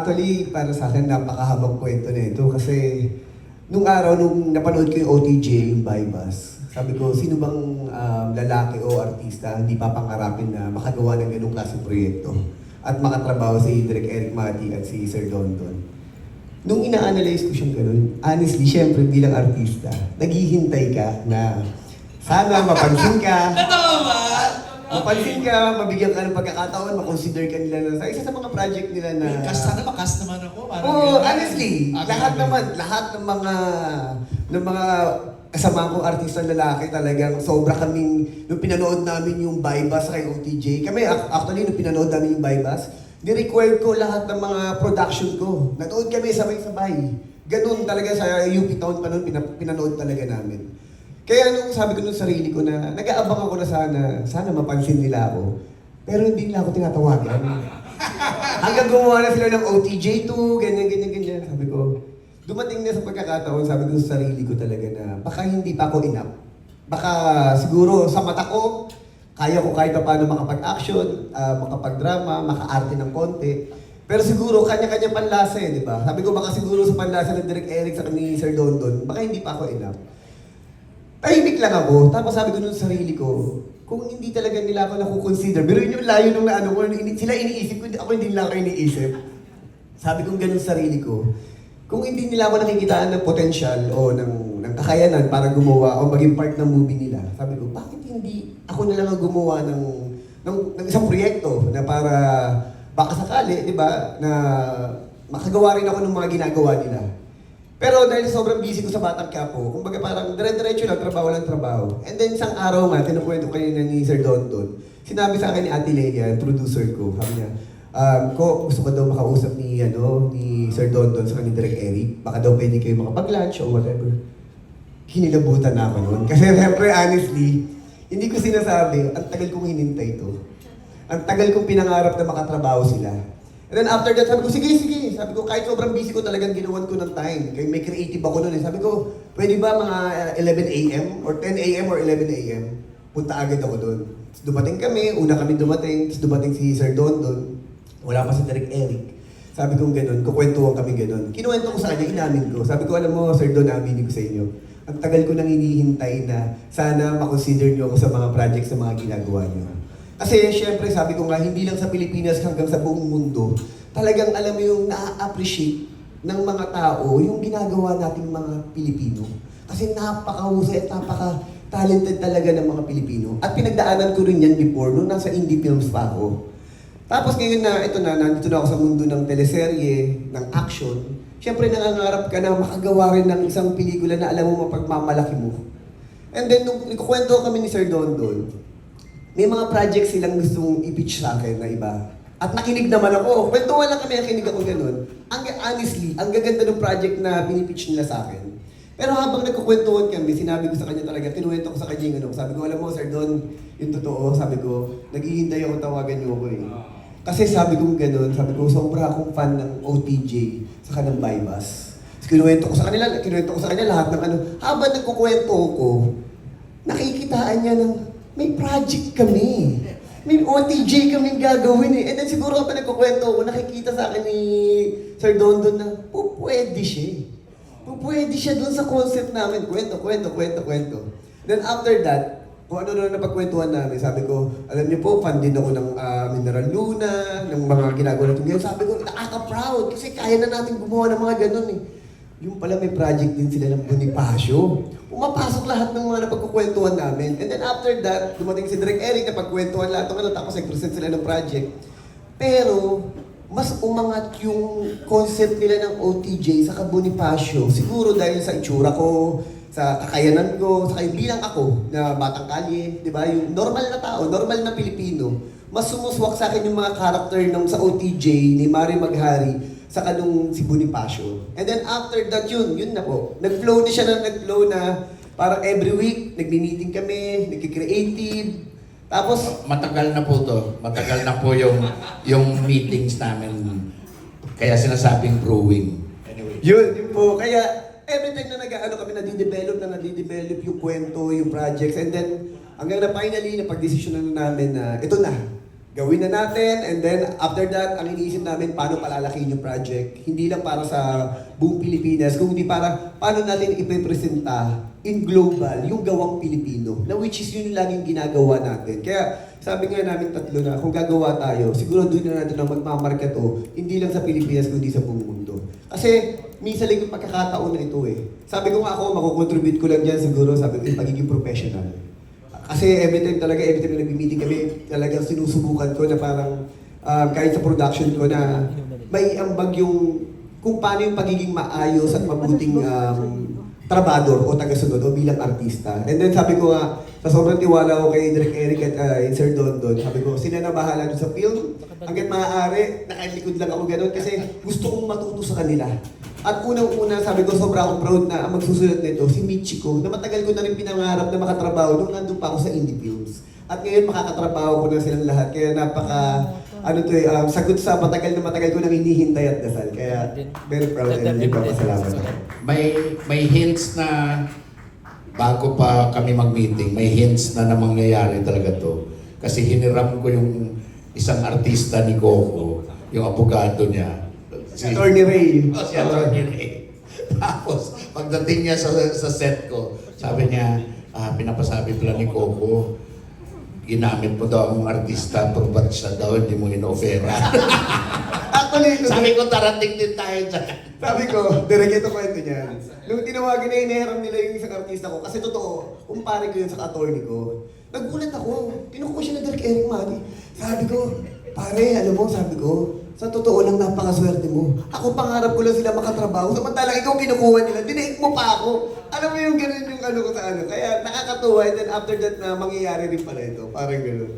actually, para sa akin, napakahabang kwento na ito. Kasi, nung araw, nung napanood ko yung OTJ, yung Bypass, sabi ko, sino bang um, lalaki o artista hindi papangarapin na makagawa ng ganong klaseng proyekto? At makatrabaho si Direk Eric Mati at si Sir Don Don. Nung ina-analyze ko siyang ganun, honestly, syempre bilang artista, naghihintay ka na sana mapansin ka, Totoo ba? Mapansin ka, mabigyan ka ng pagkakataon, makonsider ka nila na sa isa sa mga project nila na... Kas sana makas naman ako. Parang Oo, ganun. honestly, Ah, lahat grabe. naman, lahat ng mga ng mga kasama kong artista lalaki talagang sobra kaming nung pinanood namin yung Bypass kay OTJ. Kami ac- actually nung pinanood namin yung Bypass, ni-record ko lahat ng mga production ko. Nanood kami sabay-sabay. Ganun talaga sa UP Town pa noon pina- pinanood talaga namin. Kaya nung sabi ko nung sarili ko na nag-aabang ako na sana, sana mapansin nila ako. Pero hindi nila ako tinatawagan. Hanggang gumawa na sila ng OTJ2, ganyan, ganyan, ganyan. Sabi ko, dumating na sa pagkakataon, sabi ko sa sarili ko talaga na baka hindi pa ako enough. Baka siguro sa mata ko, kaya ko kahit pa paano makapag-action, ah, makapag-drama, maka-arte ng konti. Pero siguro kanya-kanya panlasa eh, di ba? Sabi ko baka siguro sa panlasa ng Direk Eric sa ni Sir Dondon, baka hindi pa ako enough. Tahimik lang ako. Tapos sabi ko nun sa sarili ko, kung hindi talaga nila ako nakukonsider, pero yun yung layo nung naano ko, sila iniisip ko, ako hindi nila ako iniisip. Sabi ko ganun sa sarili ko, kung hindi nila ako nakikitaan ng potential o ng, ng kakayanan para gumawa o maging part ng movie nila, sabi ko, bakit hindi ako na lang ang gumawa ng, ng, ng isang proyekto na para baka sakali, di ba, na makagawa rin ako ng mga ginagawa nila. Pero dahil sobrang busy ko sa Batang Quiapo, kumbaga parang dire-diretso lang, trabaho lang trabaho. And then isang araw nga, kinukwento ko kanina ni Sir Don Don, sinabi sa akin ni Ate Leia, producer ko, sabi niya, um, ko, gusto ko daw makausap ni, ano, ni Sir Don Don sa kanila Direk Eric, baka daw pwede kayo makapag-lunch o whatever. Hinilabutan na ako noon. Kasi siyempre, honestly, hindi ko sinasabi, ang tagal kong hinintay to. Ang tagal kong pinangarap na makatrabaho sila. And then after that, sabi ko, sige, sige. Sabi ko, kahit sobrang busy ko talagang ginawan ko ng time. Kaya may creative ako noon eh. Sabi ko, pwede ba mga uh, 11 a.m. or 10 a.m. or 11 a.m. Punta agad ako doon. Dumating kami, una kami dumating, tapos dumating si Sir Don doon. Wala pa si Derek Eric. Sabi ko ganun, kukwentuhan kami ganun. Kinuwento ko sa kanya, inamin ko. Sabi ko, alam mo, Sir Don, aminin ko sa inyo. Ang tagal ko nang hinihintay na sana makonsider niyo ako sa mga projects na mga ginagawa niyo. Kasi syempre sabi ko nga, hindi lang sa Pilipinas hanggang sa buong mundo, talagang alam mo yung na-appreciate ng mga tao yung ginagawa nating mga Pilipino. Kasi napakahusay at napaka-talented talaga ng mga Pilipino. At pinagdaanan ko rin yan before, nung nasa indie films pa ako. Tapos ngayon na, ito na, nandito na ako sa mundo ng teleserye, ng action, syempre nangangarap ka na makagawa rin ng isang pelikula na alam mo mapagmamalaki mo. And then, nung nagkukwento kami ni Sir Don Don, may mga project silang gustong i-pitch sa akin na iba. At nakinig naman ako. Kwentuhan lang kami, nakinig ako ganun. Ang, honestly, ang gaganda ng project na pinipitch nila sa akin. Pero habang nagkukwentuhan kami, sinabi ko sa kanya talaga, kinuwento ko sa kanya yung ano. Sabi ko, alam mo, Sir Don, yung totoo, sabi ko, naghihintay ako tawagan niyo ako eh. Kasi sabi ko ganun, sabi ko, sobra akong fan ng OTJ sa kanang Bypass. Tapos kinuwento ko sa kanila, kinuwento ko sa kanya lahat ng ano. Habang nagkukwento ko, nakikitaan niya ng may project kami. May OTJ kaming gagawin eh. And then siguro kapag nagkukwento ko, nakikita sa akin ni Sir Dondon na, po, pwede siya eh. Po, pwede siya dun sa concept namin. Kwento, kwento, kwento, kwento. Then after that, kung ano na napagkwentuhan namin, sabi ko, alam niyo po, fan din ako ng ah, Mineral Luna, ng mga ginagawa natin ngayon. Sabi ko, nakaka-proud kasi kaya na natin gumawa ng mga ganun eh. Yung pala may project din sila ng Bonifacio. Pumapasok lahat ng mga napagkukwentuhan namin. And then after that, dumating si Direk Eric na pagkwentuhan lahat ng ano, tapos nag-present sila ng project. Pero, mas umangat yung concept nila ng OTJ sa Bonifacio. Siguro dahil sa itsura ko, sa kakayanan ko, sa kayo bilang ako na batang kalye, di ba? Yung normal na tao, normal na Pilipino, mas sumuswak sa akin yung mga character ng sa OTJ ni Mari Maghari sa kanong si Bonifacio. And then after that yun, yun na po. Nag-flow na siya na nag-flow na parang every week, nagmi-meeting kami, nagki-creative. Tapos, Matagal na po to. Matagal na po yung yung meetings namin. Kaya sinasabing brewing. Anyway. Yun, yun po. Kaya, every time na nag-ano kami, nadidevelop na nadidevelop yung kwento, yung projects, and then, hanggang na finally, napag-desisyon na namin na, ito na. Gawin na natin, and then after that, ang iniisip namin, paano palalakihin yung project. Hindi lang para sa buong Pilipinas, kundi para paano natin ipipresenta in global yung gawang Pilipino, na which is yun yung laging ginagawa natin. Kaya sabi nga namin tatlo na kung gagawa tayo, siguro doon na natin na magmamarket to, hindi lang sa Pilipinas, kundi sa buong mundo. Kasi minsan lang yung pagkakataon na ito eh. Sabi ko nga ako, makukontribute ko lang dyan siguro, sabi ko yung pagiging professional. Kasi every time talaga, every time na nag-meeting kami, talagang sinusubukan ko na parang um, kahit sa production ko na may ambag yung kung paano yung pagiging maayos at mabuting um, trabador o tagasunod o bilang artista. And then sabi ko nga, sa sobrang tiwala ko kay Direk Eric at uh, Sir Don Don, sabi ko, sila na bahala dun sa film. Hanggat maaari, nakalikod lang ako ganun kasi gusto kong matuto sa kanila. At unang-una, sabi ko, sobra akong proud na ang magsusulat nito, si Michiko, na matagal ko na rin pinangarap na makatrabaho nung nandun pa ako sa indie films. At ngayon makakatrabaho ko na silang lahat. Kaya napaka, ano to eh, um, sagot sa matagal na matagal ko nang hinihintay at dasal. Kaya very proud and nagpapasalamat ako. May may hints na bago pa kami mag-meeting, may hints na na mangyayari talaga to. Kasi hiniram ko yung isang artista ni Coco, yung abogado niya. Si Attorney Ray. Oh, si Attorney Ray. Tapos, pagdating niya sa, sa set ko, sabi niya, ah, pinapasabi pala ni Coco, ginamit mo daw ang artista, pero ba't siya daw hindi mo inofera? Actually, sabi ko, tarating din tayo dyan. Sabi ko, direct ito kwento niyan. Nung tinawagan na inihiram nila yung isang artista ko, kasi totoo, kumpare ko yun sa attorney ko, nagulat ako. Ko siya ng Direk Eric Mani. Sabi ko, pare, alam mo, sabi ko, sa totoo lang, napakaswerte mo. Ako pangarap ko lang sila makatrabaho. Samantalang ikaw kinukuha nila, dinaig mo pa ako. Alam mo yung ganun yung ano ko sa ano. Kaya nakakatuwa, and then after that na mangyayari rin pala ito. Parang ganun.